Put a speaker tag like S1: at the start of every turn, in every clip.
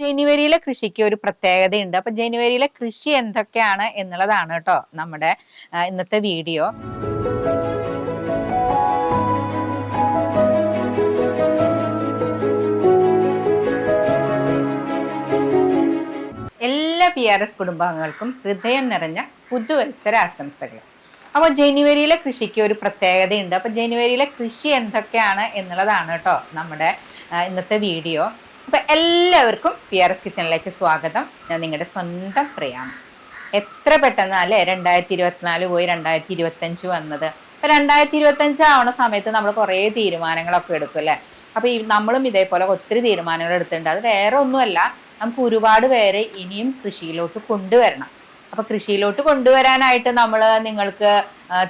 S1: ജനുവരിയിലെ കൃഷിക്ക് ഒരു പ്രത്യേകതയുണ്ട്. അപ്പൊ ജനുവരിയിലെ കൃഷി എന്തൊക്കെയാണ് എന്നുള്ളതാണ് കേട്ടോ നമ്മുടെ ഇന്നത്തെ വീഡിയോ. എല്ലാ പി ആർ എസ് കുടുംബാംഗങ്ങൾക്കും ഹൃദയം നിറഞ്ഞ പുതുവത്സര ആശംസകൾ അപ്പോൾ ജനുവരിയിലെ കൃഷിക്ക് ഒരു പ്രത്യേകതയുണ്ട്. അപ്പോൾ ജനുവരിയിലെ കൃഷി എന്തൊക്കെയാണ് എന്നുള്ളതാണ് കേട്ടോ നമ്മുടെ ഇന്നത്തെ വീഡിയോ. അപ്പോൾ എല്ലാവർക്കും പി ആർ എസ് കിച്ചണിലേക്ക് സ്വാഗതം. ഞാൻ നിങ്ങളുടെ സ്വന്തം പ്രിയാണ്. എത്ര പെട്ടെന്ന് അല്ലേ? രണ്ടായിരത്തി ഇരുപത്തിനാല് പോയി രണ്ടായിരത്തി ഇരുപത്തഞ്ച് വന്നത്. അപ്പോൾ രണ്ടായിരത്തി ഇരുപത്തഞ്ച് ആവണ സമയത്ത് നമ്മൾ കുറേ തീരുമാനങ്ങളൊക്കെ എടുക്കും അല്ലേ? അപ്പോൾ ഈ നമ്മളും ഇതേപോലെ ഒത്തിരി തീരുമാനങ്ങൾ എടുത്തിട്ടുണ്ട്. അത് വേറെ ഒന്നുമല്ല നമുക്ക് ഒരുപാട് പേരെ ഇനിയും കൃഷിയിലോട്ട് കൊണ്ടുവരണം. അപ്പൊ കൃഷിയിലോട്ട് കൊണ്ടുവരാനായിട്ട് നമ്മൾ നിങ്ങൾക്ക്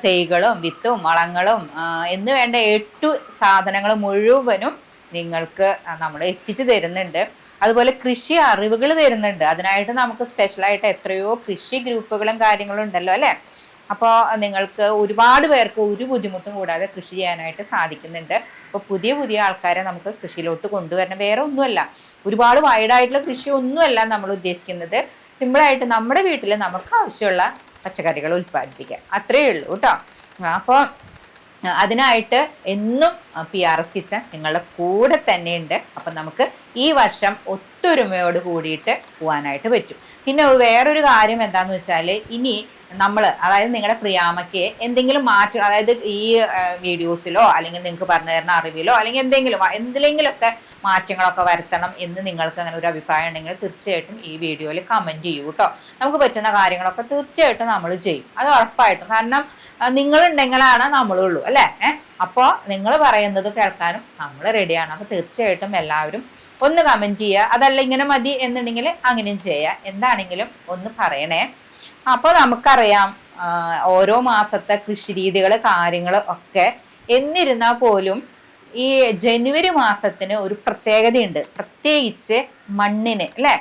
S1: തൈകളും വിത്തും വളങ്ങളും എന്ന് വേണ്ട എട്ടു സാധനങ്ങൾ മുഴുവനും നിങ്ങൾക്ക് നമ്മൾ എത്തിച്ചു തരുന്നുണ്ട്. അതുപോലെ കൃഷി അറിവുകൾ തരുന്നുണ്ട്. അതിനായിട്ട് നമുക്ക് സ്പെഷ്യലായിട്ട് എത്രയോ കൃഷി ഗ്രൂപ്പുകളും കാര്യങ്ങളും ഉണ്ടല്ലോ അല്ലേ? അപ്പോൾ നിങ്ങൾക്ക് ഒരുപാട് പേർക്ക് ഒരു ബുദ്ധിമുട്ടും കൂടാതെ കൃഷി ചെയ്യാനായിട്ട് സാധിക്കുന്നുണ്ട്. അപ്പോൾ പുതിയ പുതിയ ആൾക്കാരെ നമുക്ക് കൃഷിയിലോട്ട് കൊണ്ടുവരണം. വേറെ ഒന്നുമല്ല. ഒരുപാട് വൈഡായിട്ടുള്ള കൃഷി ഒന്നുമല്ല നമ്മൾ ഉദ്ദേശിക്കുന്നത്. സിമ്പിളായിട്ട് നമ്മുടെ വീട്ടിൽ നമുക്ക് ആവശ്യമുള്ള പച്ചക്കറികൾ ഉൽപ്പാദിപ്പിക്കാം. അത്രയേ ഉള്ളൂ കേട്ടോ. അപ്പോൾ അതിനായിട്ട് എന്നും പി ആർ എസ് കിച്ചൺ നിങ്ങളുടെ കൂടെ തന്നെയുണ്ട്. അപ്പം നമുക്ക് ഈ വർഷം ഒത്തൊരുമയോട് കൂടിയിട്ട് പോകാനായിട്ട് പറ്റും. പിന്നെ വേറൊരു കാര്യം എന്താന്ന് വെച്ചാൽ ഇനി നമ്മൾ അതായത് നിങ്ങളുടെ പ്രിയാമയ്ക്ക് എന്തെങ്കിലും മാറ്റം അതായത് ഈ വീഡിയോസിലോ അല്ലെങ്കിൽ നിങ്ങൾക്ക് പറഞ്ഞു തരുന്ന അറിവിലോ അല്ലെങ്കിൽ എന്തെങ്കിലും എന്തിലെങ്കിലുമൊക്കെ മാറ്റങ്ങളൊക്കെ വരുത്തണം എന്ന് നിങ്ങൾക്ക് അങ്ങനെ ഒരു അഭിപ്രായം ഉണ്ടെങ്കിൽ തീർച്ചയായിട്ടും ഈ വീഡിയോയിൽ കമന്റ് ചെയ്യൂ കേട്ടോ നമുക്ക് പറ്റുന്ന കാര്യങ്ങളൊക്കെ തീർച്ചയായിട്ടും നമ്മൾ ചെയ്യും. അത് ഉറപ്പായിട്ടും. കാരണം നിങ്ങളുണ്ടെങ്കിലാണ് നമ്മളുള്ളൂ അല്ലേ? അപ്പോൾ നിങ്ങൾ പറയുന്നത് കേൾക്കാനും നമ്മൾ റെഡിയാണ് അപ്പോൾ തീർച്ചയായിട്ടും എല്ലാവരും ഒന്ന് കമന്റ് ചെയ്യുക. അതല്ല ഇങ്ങനെ മതി എന്നുണ്ടെങ്കിൽ അങ്ങനെയും ചെയ്യുക. എന്താണെങ്കിലും ഒന്ന് പറയണേ. അപ്പോൾ നമുക്കറിയാം ഓരോ മാസത്തെ കൃഷി രീതികൾ കാര്യങ്ങൾ ഒക്കെ എന്നിരുന്നാൽ പോലും ഈ ജനുവരി മാസത്തിന് ഒരു പ്രത്യേകതയുണ്ട്. പ്രത്യേകിച്ച് മണ്ണിന് അല്ലേ?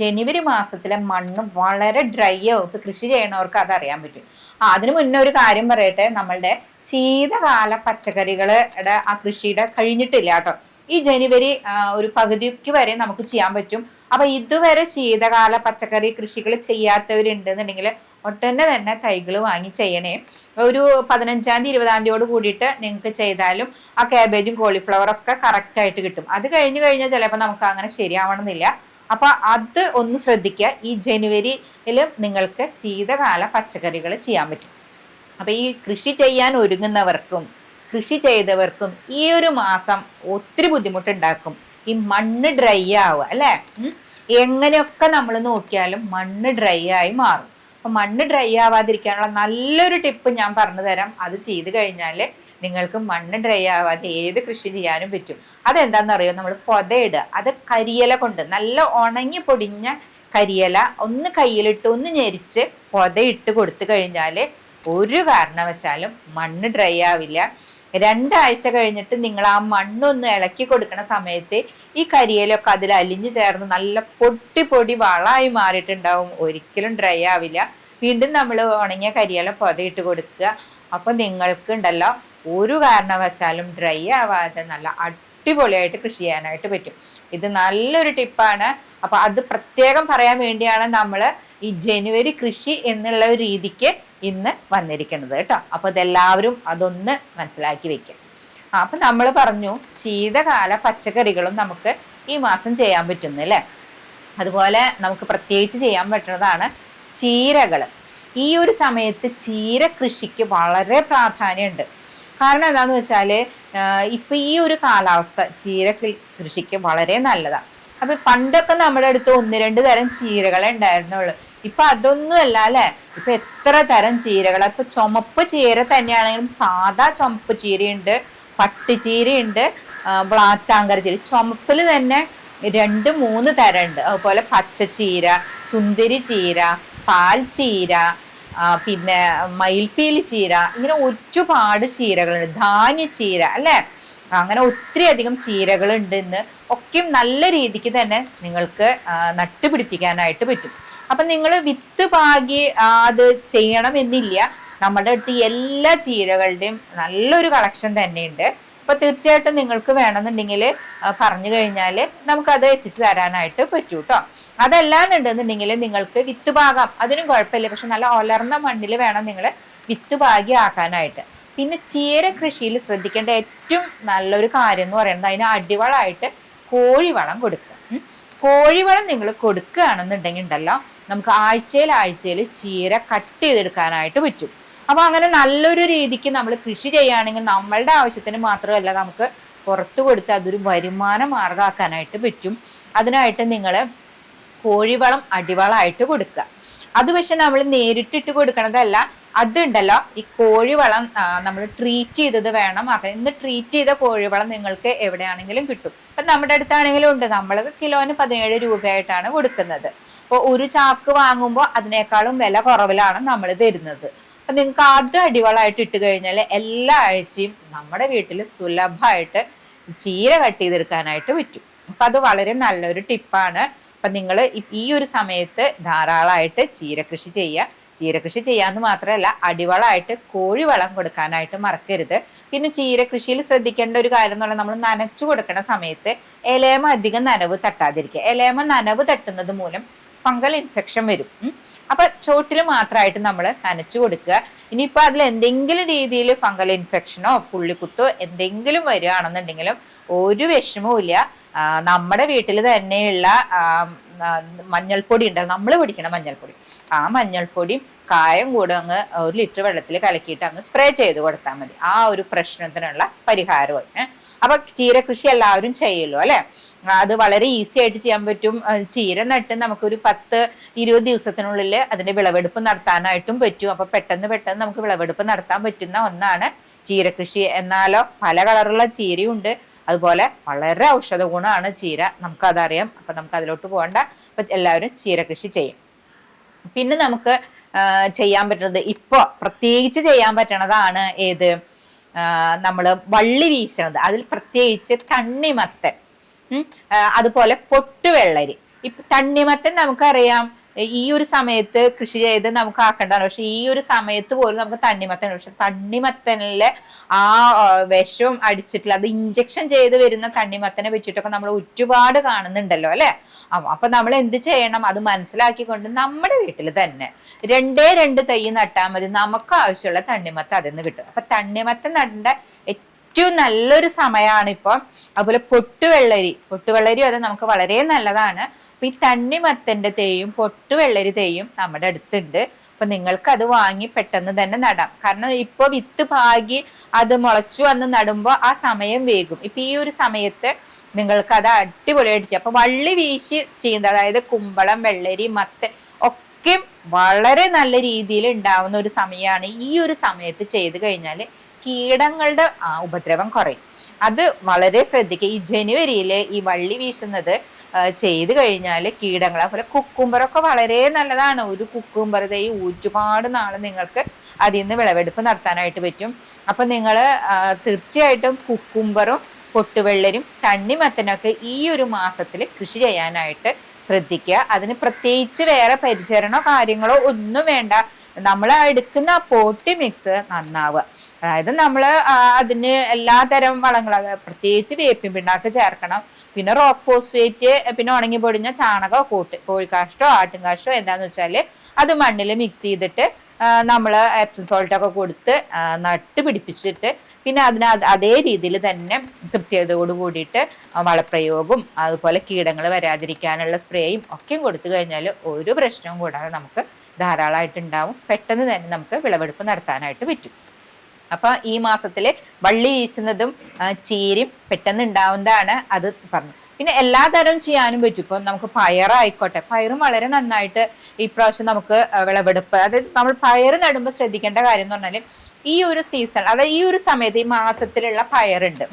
S1: ജനുവരി മാസത്തിലെ മണ്ണ് വളരെ ഡ്രൈ ആവും. ഇപ്പം കൃഷി ചെയ്യണവർക്ക് അതറിയാൻ പറ്റും. ആ അതിനു മുന്നേ ഒരു കാര്യം പറയട്ടെ. നമ്മളുടെ ശീതകാല പച്ചക്കറികളുടെ ആ കൃഷിയുടെ കഴിഞ്ഞിട്ടില്ല കേട്ടോ. ഈ ജനുവരി ഒരു പകുതിക്ക് വരെ നമുക്ക് ചെയ്യാൻ പറ്റും. അപ്പൊ ഇതുവരെ ശീതകാല പച്ചക്കറി കൃഷികൾ ചെയ്യാത്തവരുണ്ടെന്നുണ്ടെങ്കിൽ ഒട്ടന്നെ തന്നെ തൈകൾ വാങ്ങി ചെയ്യണേ. ഒരു പതിനഞ്ചാം തീയതി ഇരുപതാം തീയതിയോട് കൂടിയിട്ട് നിങ്ങൾക്ക് ചെയ്താലും ആ കാബേജും കോളിഫ്ലവറും ഒക്കെ കറക്റ്റ് ആയിട്ട് കിട്ടും. അത് കഴിഞ്ഞു കഴിഞ്ഞാൽ ചിലപ്പോൾ നമുക്ക് അങ്ങനെ ശരിയാവണമെന്നില്ല. അപ്പൊ അത് ഒന്ന് ശ്രദ്ധിക്കുക. ഈ ജനുവരിയിൽ നിങ്ങൾക്ക് ശീതകാല പച്ചക്കറികൾ ചെയ്യാൻ പറ്റും. അപ്പൊ ഈ കൃഷി ചെയ്യാൻ ഒരുങ്ങുന്നവർക്കും കൃഷി ചെയ്തവർക്കും ഈ ഒരു മാസം ഒത്തിരി ബുദ്ധിമുട്ടുണ്ടാക്കും. ഈ മണ്ണ് ഡ്രൈ ആവുക അല്ലേ? എങ്ങനെയൊക്കെ നമ്മൾ നോക്കിയാലും മണ്ണ് ഡ്രൈ ആയി മാറും. അപ്പൊ മണ്ണ് ഡ്രൈ ആവാതിരിക്കാനുള്ള നല്ലൊരു ടിപ്പ് ഞാൻ പറഞ്ഞു തരാം. അത് ചെയ്തു കഴിഞ്ഞാൽ നിങ്ങൾക്ക് മണ്ണ് ഡ്രൈ ആവാതെ ഏത് കൃഷി ചെയ്യാനും പറ്റും. അതെന്താണെന്നറിയോ നമ്മൾ പൊതയിടുക. അത് കരിയില കൊണ്ട് നല്ല ഉണങ്ങി പൊടിഞ്ഞ കരിയില ഒന്ന് കയ്യിലിട്ട് ഒന്ന് ഞെരിച്ച് പൊതയിട്ട് കൊടുത്തു കഴിഞ്ഞാൽ ഒരു കാരണവശാലും മണ്ണ് ഡ്രൈ ആവില്ല. രണ്ടാഴ്ച കഴിഞ്ഞിട്ട് നിങ്ങൾ ആ മണ്ണൊന്ന് ഇളക്കി കൊടുക്കുന്ന സമയത്ത് ഈ കരിയിലൊക്കെ അതിൽ അലിഞ്ഞു ചേർന്ന് നല്ല പൊട്ടി പൊടി വളമായി മാറിയിട്ടുണ്ടാവും. ഒരിക്കലും ഡ്രൈ ആവില്ല. വീണ്ടും നമ്മൾ ഉണങ്ങിയ കരിയില പൊതയിട്ട് കൊടുക്കുക. അപ്പൊ നിങ്ങൾക്ക് ഉണ്ടല്ലോ ഒരു കാരണവശാലും ഡ്രൈ ആവാതെ നല്ല അടിപൊളിയായിട്ട് കൃഷി ചെയ്യാനായിട്ട് പറ്റും. ഇത് നല്ലൊരു ടിപ്പാണ് അപ്പൊ അത് പ്രത്യേകം പറയാൻ വേണ്ടിയാണ് നമ്മൾ ഈ ജനുവരി കൃഷി എന്നുള്ള ഒരു രീതിക്ക് ഇന്ന് വന്നിരിക്കുന്നത് കേട്ടോ. അപ്പൊ ഇതെല്ലാവരും അതൊന്ന് മനസ്സിലാക്കി വെക്കുക ആ, അപ്പൊ നമ്മൾ പറഞ്ഞു ശീതകാല പച്ചക്കറികളും നമുക്ക് ഈ മാസം ചെയ്യാൻ പറ്റുന്നു അല്ലേ? അതുപോലെ നമുക്ക് പ്രത്യേകിച്ച് ചെയ്യാൻ പറ്റുന്നതാണ് ചീരകൾ ഈ ഒരു സമയത്ത് ചീര കൃഷിക്ക് വളരെ പ്രാധാന്യമുണ്ട്. കാരണം എന്താന്ന് വെച്ചാൽ ഇപ്പൊ ഈ ഒരു കാലാവസ്ഥ ചീര കൃഷിക്ക് വളരെ നല്ലതാണ് അപ്പൊ പണ്ടൊക്കെ നമ്മുടെ അടുത്ത് ഒന്ന് രണ്ട് തരം ചീരകളെ ഉണ്ടായിരുന്നുള്ളൂ. ഇപ്പൊ അതൊന്നും അല്ല? ഇപ്പൊ എത്ര തരം ചീരകൾ ഇപ്പൊ ചുമപ്പ് ചീര തന്നെയാണെങ്കിലും സാധാ ചുമപ്പ് ചീരയുണ്ട് പട്ടുചീരയുണ്ട് ബ്ലാത്താങ്കർ ചീര. ചുമപ്പിൽ തന്നെ രണ്ട് മൂന്ന് തരം ഉണ്ട് അതുപോലെ പച്ച പച്ചച്ചീര സുന്ദരി ചീര പാൽ ചീര പിന്നെ മയിൽപ്പീലി ചീര. ഇങ്ങനെ ഒരുപാട് ചീരകളുണ്ട്. ധാന്യ ചീര അല്ലേ? അങ്ങനെ ഒത്തിരി അധികം ചീരകൾ ഉണ്ട് ഇന്ന്. ഒക്കെയും നല്ല രീതിക്ക് തന്നെ നിങ്ങൾക്ക് നട്ടുപിടിപ്പിക്കാനായിട്ട് പറ്റും. അപ്പൊ നിങ്ങൾ വിത്ത് പാകി അത് ചെയ്യണം എന്നില്ല നമ്മുടെ അടുത്ത് എല്ലാ ചീരകളുടെയും നല്ലൊരു കളക്ഷൻ തന്നെയുണ്ട്. അപ്പൊ തീർച്ചയായിട്ടും നിങ്ങൾക്ക് വേണമെന്നുണ്ടെങ്കിൽ പറഞ്ഞു കഴിഞ്ഞാൽ നമുക്കത് എത്തിച്ചു തരാനായിട്ട് പറ്റൂ കേട്ടോ അതെല്ലാം ഉണ്ടെന്നുണ്ടെങ്കിൽ നിങ്ങൾക്ക് വിത്ത് പാകാം. അതിനും കുഴപ്പമില്ല. പക്ഷെ നല്ല ഒലർന്ന മണ്ണിൽ വേണം നിങ്ങൾ വിത്ത് പാകി ആക്കാനായിട്ട്. പിന്നെ ചീര കൃഷിയിൽ ശ്രദ്ധിക്കേണ്ട ഏറ്റവും നല്ലൊരു കാര്യം എന്ന് പറയുന്നത് അതിന് അടിവളമായിട്ട് കോഴിവളം കൊടുക്കുക. കോഴിവളം നിങ്ങൾ കൊടുക്കുകയാണെന്നുണ്ടെങ്കിൽ ഉണ്ടല്ലോ നമുക്ക് ആഴ്ചയിൽ ആഴ്ചയിൽ ചീര കട്ട് ചെയ്തെടുക്കാനായിട്ട് പറ്റും. അപ്പൊ അങ്ങനെ നല്ലൊരു രീതിക്ക് നമ്മൾ കൃഷി ചെയ്യുകയാണെങ്കിൽ നമ്മളുടെ ആവശ്യത്തിന് മാത്രമല്ല നമുക്ക് പുറത്തു കൊടുത്ത് അതൊരു വരുമാന മാർഗമാക്കാനായിട്ട് പറ്റും. അതിനായിട്ട് നിങ്ങൾ കോഴിവളം അടിവളമായിട്ട് കൊടുക്കുക. അത് പക്ഷെ നമ്മൾ നേരിട്ടിട്ട് കൊടുക്കണതല്ല അതുണ്ടല്ലോ ഈ കോഴിവളം നമ്മൾ ട്രീറ്റ് ചെയ്തത് വേണം അവർ ഇന്ന് ട്രീറ്റ് ചെയ്ത കോഴിവളം നിങ്ങൾക്ക് എവിടെയാണെങ്കിലും കിട്ടും. ഇപ്പൊ നമ്മുടെ അടുത്താണെങ്കിലും ഉണ്ട്. നമ്മൾ കിലോന് പതിനേഴ് രൂപയായിട്ടാണ് കൊടുക്കുന്നത്. അപ്പോൾ ഒരു ചാക്ക് വാങ്ങുമ്പോൾ അതിനേക്കാളും വില കുറവിലാണ് നമ്മൾ തരുന്നത്. അപ്പൊ നിങ്ങൾക്ക് ആദ്യം അടിവളമായിട്ട് ഇട്ട് കഴിഞ്ഞാൽ എല്ലാ ആഴ്ചയും നമ്മുടെ വീട്ടിൽ സുലഭമായിട്ട് ചീര കട്ട് ചെയ്തെടുക്കാനായിട്ട് പറ്റും. അപ്പൊ അത് വളരെ നല്ലൊരു ടിപ്പാണ്. അപ്പൊ നിങ്ങൾ ഈ ഒരു സമയത്ത് ധാരാളമായിട്ട് ചീര കൃഷി ചെയ്യുക. ചീര കൃഷി ചെയ്യാന്ന് മാത്രമല്ല അടിവളമായിട്ട് കോഴിവളം കൊടുക്കാനായിട്ട് മറക്കരുത്. പിന്നെ ചീരകൃഷിയിൽ ശ്രദ്ധിക്കേണ്ട ഒരു കാര്യം എന്ന് പറഞ്ഞാൽ നമ്മൾ നനച്ചു കൊടുക്കുന്ന സമയത്ത് ഇലയമ അധികം നനവ് തട്ടാതിരിക്കുക. ഇലയമ നനവ് തട്ടുന്നത് മൂലം ഫംഗൽ ഇൻഫെക്ഷൻ വരും. അപ്പൊ ചോട്ടിൽ മാത്രമായിട്ട് നമ്മൾ നനച്ചു കൊടുക്കുക. ഇനിയിപ്പോ അതിൽ എന്തെങ്കിലും രീതിയിൽ ഫംഗൽ ഇൻഫെക്ഷനോ പുള്ളിക്കുത്തോ എന്തെങ്കിലും വരികയാണെന്നുണ്ടെങ്കിലും ഒരു വിഷമവും നമ്മുടെ വീട്ടിൽ തന്നെയുള്ള മഞ്ഞൾപ്പൊടി ഉണ്ടാവും നമ്മൾ പിടിക്കണം മഞ്ഞൾപ്പൊടി. ആ മഞ്ഞൾപ്പൊടി കായം കൂടെ അങ്ങ് ഒരു ലിറ്റർ വെള്ളത്തിൽ കലക്കിയിട്ട് അങ്ങ് സ്പ്രേ ചെയ്ത് കൊടുത്താൽ മതി. ആ ഒരു പ്രശ്നത്തിനുള്ള പരിഹാരമായി അപ്പൊ ചീര കൃഷി എല്ലാവരും ചെയ്യുമല്ലോ അല്ലെ? അത് വളരെ ഈസി ആയിട്ട് ചെയ്യാൻ പറ്റും. ചീര നട്ട് നമുക്കൊരു പത്ത് ഇരുപത് ദിവസത്തിനുള്ളിൽ അതിന്റെ വിളവെടുപ്പ് നടത്താനായിട്ടും പറ്റും. അപ്പൊ പെട്ടെന്ന് പെട്ടെന്ന് നമുക്ക് വിളവെടുപ്പ് നടത്താൻ പറ്റുന്ന ഒന്നാണ് ചീര കൃഷി എന്നാലോ പല കളറുള്ള ചീരയും ഉണ്ട് അതുപോലെ വളരെ ഔഷധ ഗുണമാണ് ചീര. നമുക്കതറിയാം. അപ്പൊ നമുക്ക് അതിലോട്ട് പോകണ്ട. അപ്പൊ എല്ലാവരും ചീര കൃഷി ചെയ്യും. പിന്നെ നമുക്ക് ചെയ്യാൻ പറ്റുന്നത് ഇപ്പോൾ പ്രത്യേകിച്ച് ചെയ്യാൻ പറ്റണതാണ് ഏത്? നമ്മൾ വള്ളി വീശണത്. അതിൽ പ്രത്യേകിച്ച് തണ്ണിമത്തൻ. അതുപോലെ പൊട്ടുവെള്ളരി. ഇപ്പൊ തണ്ണിമത്തൻ നമുക്കറിയാം. ഈ ഒരു സമയത്ത് കൃഷി ചെയ്ത് നമുക്ക് ആക്കേണ്ടതാണ്. പക്ഷെ ഈ ഒരു സമയത്ത് പോലും നമുക്ക് തണ്ണിമത്തൻ പക്ഷെ തണ്ണിമത്തനിലെ ആ വിഷം അടിച്ചിട്ടുള്ള അത് ഇഞ്ചക്ഷൻ ചെയ്ത് വരുന്ന തണ്ണിമത്തനെ വെച്ചിട്ടൊക്കെ നമ്മൾ ഒരുപാട് കാണുന്നുണ്ടല്ലോ അല്ലെ? അപ്പൊ നമ്മൾ എന്ത് ചെയ്യണം? അത് മനസ്സിലാക്കിക്കൊണ്ട് നമ്മുടെ വീട്ടിൽ തന്നെ രണ്ടേ രണ്ട് തൈ നട്ടാൽ മതി. നമുക്ക് ആവശ്യമുള്ള തണ്ണിമത്തൻ അതിൽ നിന്ന് കിട്ടും. അപ്പൊ തണ്ണിമത്തൻ നടേണ്ട ഏറ്റവും നല്ലൊരു സമയമാണ് ഇപ്പം. അതുപോലെ പൊട്ടുവെള്ളരി. പൊട്ടുവെള്ളരി അത് നമുക്ക് വളരെ നല്ലതാണ്. അപ്പൊ ഈ തണ്ണിമത്തന്റെ തേയും പൊട്ടുവെള്ളരി തേയും നമ്മുടെ അടുത്തുണ്ട്. അപ്പൊ നിങ്ങൾക്ക് അത് വാങ്ങി പെട്ടെന്ന് തന്നെ നടാം. കാരണം ഇപ്പൊ വിത്ത് പാകി അത് മുളച്ചു വന്ന് നടുമ്പോ ആ സമയം വേഗം ഇപ്പൊ ഈ ഒരു സമയത്ത് നിങ്ങൾക്ക് അത് അടിപൊളിയായിട്ട് അപ്പൊ വള്ളി വീശി ചെയ്യുന്നത് അതായത് കുമ്പളം വെള്ളരി മത്തൻ ഒക്കെ വളരെ നല്ല രീതിയിൽ ഉണ്ടാവുന്ന ഒരു സമയമാണ് ഈ ഒരു സമയത്ത് ചെയ്ത് കഴിഞ്ഞാൽ കീടങ്ങളുടെ ഉപദ്രവം കുറയും. അത് വളരെ ശ്രദ്ധിക്കുക. ഈ ജനുവരിയിൽ ഈ വള്ളി വീശുന്നത് ചെയ്ത് കഴിഞ്ഞാൽ കീടങ്ങളെ പോലെ കുക്കുംബറൊക്കെ വളരെ നല്ലതാണ്. ഒരു കുക്കുംബർ തൈ ഒരുപാട് നാൾ നിങ്ങൾക്ക് അതിൽ നിന്ന് വിളവെടുപ്പ് നടത്താനായിട്ട് പറ്റും. അപ്പം നിങ്ങൾ തീർച്ചയായിട്ടും കുക്കുംബറും പൊട്ടുവെള്ളരും തണ്ണിമത്തനൊക്കെ ഈ ഒരു മാസത്തിൽ കൃഷി ചെയ്യാനായിട്ട് ശ്രദ്ധിക്കുക. അതിന് പ്രത്യേകിച്ച് വേറെ പരിചരണോ കാര്യങ്ങളോ ഒന്നും വേണ്ട. നമ്മൾ എടുക്കുന്ന പോട്ടി മിക്സ് നന്നാവുക. അതായത് നമ്മൾ അതിന് എല്ലാ തരം വളങ്ങൾ പ്രത്യേകിച്ച് വേപ്പിൻ പിണ്ണാക്ക് ചേർക്കണം. പിന്നെ റോക്ക് ഫോസ്ഫേറ്റ് പിന്നെ ഉണങ്ങി പൊടിഞ്ഞ ചാണകമോ കൂട്ട് കോഴിക്കാഷ്ടോ ആട്ടുംകാഷ്ടോ എന്താന്ന് വെച്ചാൽ അത് മണ്ണിൽ മിക്സ് ചെയ്തിട്ട് നമ്മൾ എപ്സം സോൾട്ട് ഒക്കെ കൊടുത്ത് നട്ട് പിടിപ്പിച്ചിട്ട് പിന്നെ അതിന് അതേ രീതിയിൽ തന്നെ കൃത്യതയോട് കൂടിയിട്ട് വളപ്രയോഗവും അതുപോലെ കീടങ്ങൾ വരാതിരിക്കാനുള്ള സ്പ്രേയും ഒക്കെ കൊടുത്തു കഴിഞ്ഞാൽ ഒരു പ്രശ്നവും കൂടാതെ നമുക്ക് ധാരാളമായിട്ട് ഉണ്ടാവും പെട്ടെന്ന് തന്നെ നമുക്ക് വിളവെടുപ്പ് നടത്താനായിട്ട് പറ്റും. അപ്പൊ ഈ മാസത്തിൽ വള്ളി വീശുന്നതും ചീരും പെട്ടെന്ന് ഉണ്ടാവുന്നതാണ് അത് പറഞ്ഞു പിന്നെ എല്ലാ തരം ചെയ്യാനും പറ്റും. ഇപ്പൊ നമുക്ക് പയറായിക്കോട്ടെ പയറും വളരെ നന്നായിട്ട് ഇപ്രാവശ്യം നമുക്ക് വിളവെടുപ്പ് അതായത് നമ്മൾ പയർ നടുമ്പോൾ ശ്രദ്ധിക്കേണ്ട കാര്യം എന്ന് പറഞ്ഞാൽ ഈ ഒരു സീസൺ അതായത് ഈ ഒരു സമയത്ത് ഈ മാസത്തിലുള്ള പയറുണ്ട്.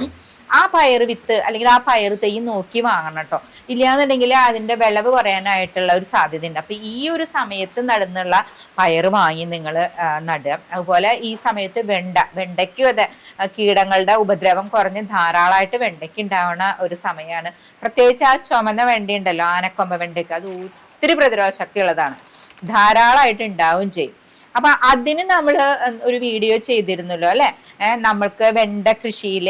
S1: ആ പയർ വിത്ത് അല്ലെങ്കിൽ ആ പയർ തൈ നോക്കി വാങ്ങണം കേട്ടോ. ഇല്ലാന്നുണ്ടെങ്കിൽ അതിന്റെ വിളവ് കുറയാനായിട്ടുള്ള ഒരു സാധ്യത ഉണ്ട് അപ്പൊ ഈ ഒരു സമയത്ത് നടന്നുള്ള പയർ വാങ്ങി നിങ്ങൾ നടുക. അതുപോലെ ഈ സമയത്ത് വെണ്ട വെണ്ടയ്ക്കും അതെ കീടങ്ങളുടെ ഉപദ്രവം കുറഞ്ഞ് ധാരാളമായിട്ട് വെണ്ടയ്ക്ക് ഉണ്ടാവുന്ന ഒരു സമയമാണ് പ്രത്യേകിച്ച് ആ ചുമന്ന വെണ്ട ഉണ്ടല്ലോ ആനക്കൊമ്പ വെണ്ടയ്ക്ക്. അത് ഒത്തിരി പ്രതിരോധ ശക്തി ഉള്ളതാണ് ധാരാളമായിട്ട് ഉണ്ടാവും ചെയ്യും. അപ്പൊ അതിന് നമ്മൾ ഒരു വീഡിയോ ചെയ്തിരുന്നല്ലോ അല്ലെ? നമ്മൾക്ക് വെണ്ട കൃഷിയിൽ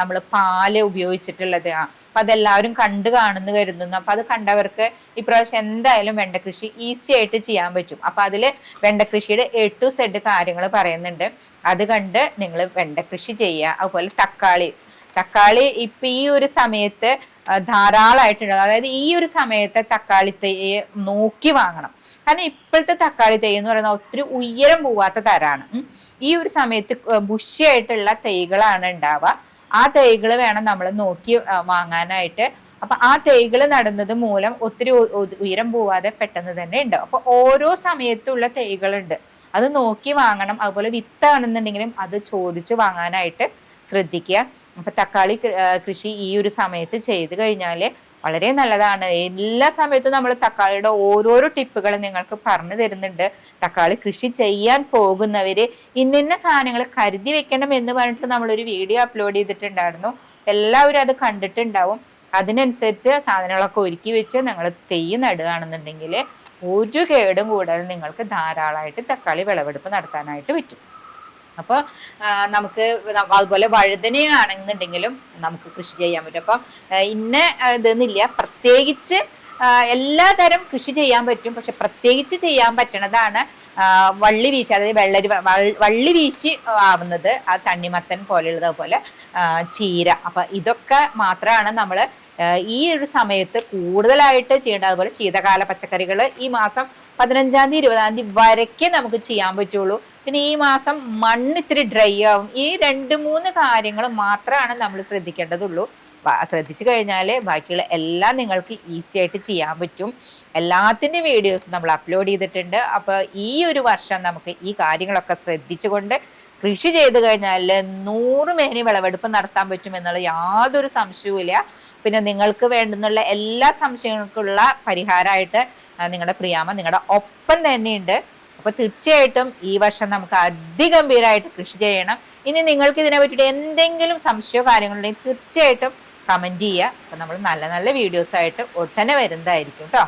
S1: നമ്മൾ പാൽ ഉപയോഗിച്ചിട്ടുള്ളത്. അപ്പൊ അതെല്ലാവരും കണ്ടു കാണുന്നു കരുതുന്നു. അപ്പൊ അത് കണ്ടവർക്ക് ഇപ്രാവശ്യം എന്തായാലും വെണ്ട കൃഷി ഈസി ആയിട്ട് ചെയ്യാൻ പറ്റും. അപ്പൊ അതിൽ വെണ്ട കൃഷിയുടെ എ ടു സെഡ് കാര്യങ്ങൾ പറയുന്നുണ്ട്. അത് കണ്ട് നിങ്ങൾ വെണ്ട കൃഷി ചെയ്യുക. അതുപോലെ തക്കാളി. തക്കാളി ഇപ്പൊ ഈ ഒരു സമയത്ത് ധാരാളമായിട്ടുണ്ട് അതായത് ഈ ഒരു സമയത്ത് തക്കാളി നോക്കി വാങ്ങണം. കാരണം ഇപ്പോഴത്തെ തക്കാളി തൈ എന്ന് പറയുന്നത് ഒത്തിരി ഉയരം പോവാത്ത തരാണ്. ഈ ഒരു സമയത്ത് ബുഷിയായിട്ടുള്ള തൈകളാണ് ഉണ്ടാവുക. ആ തൈകൾ വേണം നമ്മൾ നോക്കി വാങ്ങാനായിട്ട്. അപ്പൊ ആ തൈകൾ നടുന്നത് മൂലം ഒത്തിരി ഉയരം പോവാതെ പെട്ടെന്ന് തന്നെ ഉണ്ടാവും. അപ്പൊ ഓരോ സമയത്തുള്ള തൈകളുണ്ട്. അത് നോക്കി വാങ്ങണം. അതുപോലെ വിത്താണെന്നുണ്ടെങ്കിലും അത് ചോദിച്ചു വാങ്ങാനായിട്ട് ശ്രദ്ധിക്കുക. അപ്പൊ തക്കാളി കൃഷി ഈ ഒരു സമയത്ത് ചെയ്ത് കഴിഞ്ഞാൽ വളരെ നല്ലതാണ്. എല്ലാ സമയത്തും നമ്മൾ തക്കാളിയുടെ ഓരോരോ ടിപ്പുകൾ നിങ്ങൾക്ക് പറഞ്ഞു തരുന്നുണ്ട്. തക്കാളി കൃഷി ചെയ്യാൻ പോകുന്നവര് ഇന്നിന്ന സാധനങ്ങൾ കരുതി വെക്കണം എന്ന് പറഞ്ഞിട്ട് നമ്മളൊരു വീഡിയോ അപ്ലോഡ് ചെയ്തിട്ടുണ്ടായിരുന്നു. എല്ലാവരും അത് കണ്ടിട്ടുണ്ടാവും. അതിനനുസരിച്ച് സാധനങ്ങളൊക്കെ ഒരുക്കി വെച്ച് നിങ്ങൾ തെയ്യ് നടുകയാണെന്നുണ്ടെങ്കിൽ ഒരു കേടും കൂടാതെ നിങ്ങൾക്ക് ധാരാളമായിട്ട് തക്കാളി വിളവെടുപ്പ് നടത്താനായിട്ട് പറ്റും. അപ്പോൾ നമുക്ക് അതുപോലെ വഴുതനയാണെന്നുണ്ടെങ്കിലും നമുക്ക് കൃഷി ചെയ്യാൻ പറ്റും. അപ്പം ഇന്ന ഇതെന്നില്ല പ്രത്യേകിച്ച് എല്ലാ തരം കൃഷി ചെയ്യാൻ പറ്റും. പക്ഷെ പ്രത്യേകിച്ച് ചെയ്യാൻ പറ്റണതാണ് വള്ളി വീശി അതായത് വെള്ളരി വള്ളി വീശി ആവുന്നത് ആ തണ്ണിമത്തൻ പോലെയുള്ളത് പോലെ ചീര. അപ്പൊ ഇതൊക്കെ മാത്രമാണ് നമ്മൾ ഈ ഒരു സമയത്ത് കൂടുതലായിട്ട് ചെയ്യേണ്ടത് അതുപോലെ ശീതകാല പച്ചക്കറികൾ ഈ മാസം പതിനഞ്ചാം തീയതി ഇരുപതാം തീയതി വരയ്ക്കേ നമുക്ക് ചെയ്യാൻ പറ്റുള്ളൂ. പിന്നെ ഈ മാസം മണ്ണ് ഇത്തിരി ഡ്രൈ ആവും. ഈ രണ്ട് മൂന്ന് കാര്യങ്ങൾ മാത്രമാണ് നമ്മൾ ശ്രദ്ധിക്കേണ്ടതുള്ളൂ. ശ്രദ്ധിച്ചു കഴിഞ്ഞാൽ ബാക്കിയുള്ള എല്ലാം നിങ്ങൾക്ക് ഈസി ആയിട്ട് ചെയ്യാൻ പറ്റും. എല്ലാത്തിന്റെയും വീഡിയോസ് നമ്മൾ അപ്ലോഡ് ചെയ്തിട്ടുണ്ട്. അപ്പോൾ ഈ ഒരു വർഷം നമുക്ക് ഈ കാര്യങ്ങളൊക്കെ ശ്രദ്ധിച്ചുകൊണ്ട് കൃഷി ചെയ്ത് കഴിഞ്ഞാൽ നൂറ് മേനി വിളവെടുപ്പ് നടത്താൻ പറ്റും എന്നുള്ള യാതൊരു സംശയവുമില്ല. പിന്നെ നിങ്ങൾക്ക് വേണ്ടുന്നുള്ള എല്ലാ സംശയങ്ങൾക്കുള്ള പരിഹാരമായിട്ട് നിങ്ങളുടെ പ്രിയാമ നിങ്ങളുടെ ഒപ്പം തന്നെയുണ്ട്. അപ്പൊ തീർച്ചയായിട്ടും ഈ വർഷം നമുക്ക് അതിഗംഭീരമായിട്ട് കൃഷി ചെയ്യണം. ഇനി നിങ്ങൾക്ക് ഇതിനെ പറ്റിയിട്ട് എന്തെങ്കിലും സംശയമോ കാര്യങ്ങളുണ്ടെങ്കിൽ തീർച്ചയായിട്ടും കമന്റ് ചെയ്യുക. അപ്പൊ നമ്മൾ നല്ല നല്ല വീഡിയോസ് ആയിട്ട് ഉടനെ വരുന്നതായിരിക്കും കേട്ടോ